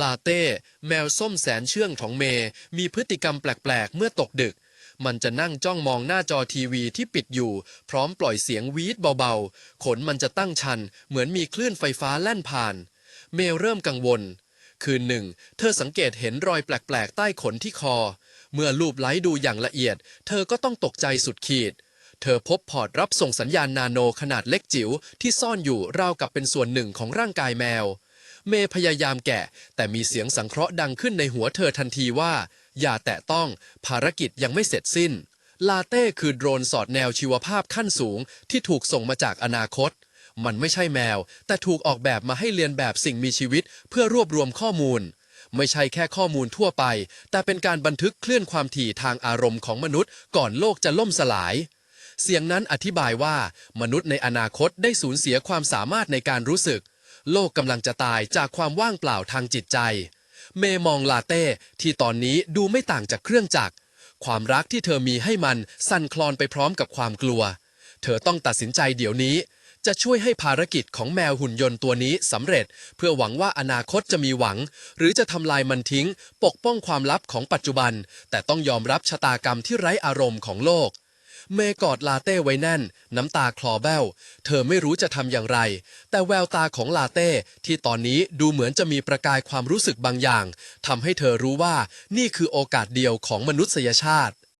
ลาเต้ แมวส้มแสนเชื่องของเมย์มีพฤติกรรมแปลก ๆ เมื่อตกดึก มันจะนั่งจ้องมองหน้าจอทีวีที่ปิดอยู่ พร้อมปล่อยเสียงวีดเบาๆ ขนมันจะตั้งชัน เหมือนมีคลื่นไฟฟ้าแล่นผ่าน เมย์เริ่มกังวล คืนหนึ่ง เธอสังเกตเห็นรอยแปลก ๆ ใต้ขนที่คอ เมื่อลูบไล้ดูอย่างละเอียด เธอก็ต้องตกใจสุดขีดเธอพบพอร์ตรับส่งสัญญาณนาโนขนาดเล็กจิ๋วที่ซ่อนอยู่ราวกับเป็นส่วนหนึ่งของร่างกายแมว เมย์พยายามแกะ แต่มีเสียงสังเคราะห์ดังขึ้นในหัวเธอทันทีว่า อย่าแตะต้อง ภารกิจยังไม่เสร็จสิ้น ลาเต้คือโดรนสอดแนวชีวภาพขั้นสูงที่ถูกส่งมาจากอนาคต มันไม่ใช่แมว แต่ถูกออกแบบมาให้เรียนแบบสิ่งมีชีวิต เพื่อรวบรวมข้อมูล ไม่ใช่แค่ข้อมูลทั่วไป แต่เป็นการบันทึกเคลื่อนความถี่ทางอารมณ์ของมนุษย์ ก่อนโลกจะล่มสลายเสียงนั้นอธิบายว่า มนุษย์ในอนาคตได้สูญเสียความสามารถในการรู้สึก โลกกำลังจะตายจากความว่างเปล่าทางจิตใจ เมมองลาเต้ที่ตอนนี้ดูไม่ต่างจากเครื่องจักร ความรักที่เธอมีให้มันสั่นคลอนไปพร้อมกับความกลัว เธอต้องตัดสินใจเดี๋ยวนี้ จะช่วยให้ภารกิจของแมวหุ่นยนต์ตัวนี้สำเร็จ เพื่อหวังว่าอนาคตจะมีหวัง หรือจะทำลายมันทิ้ง ปกป้องความลับของปัจจุบัน แต่ต้องยอมรับชะตากรรมที่ไร้อารมณ์ของโลก เมย์กอดลาเต้ไว้แน่น น้ำตาคลอแบ้ว เธอไม่รู้จะทำอย่างไร แต่แววตาของลาเต้ที่ตอนนี้ดูเหมือนจะมีประกายความรู้สึกบางอย่างทำให้เธอรู้ว่านี่คือโอกาสเดียวของมนุษยชาติ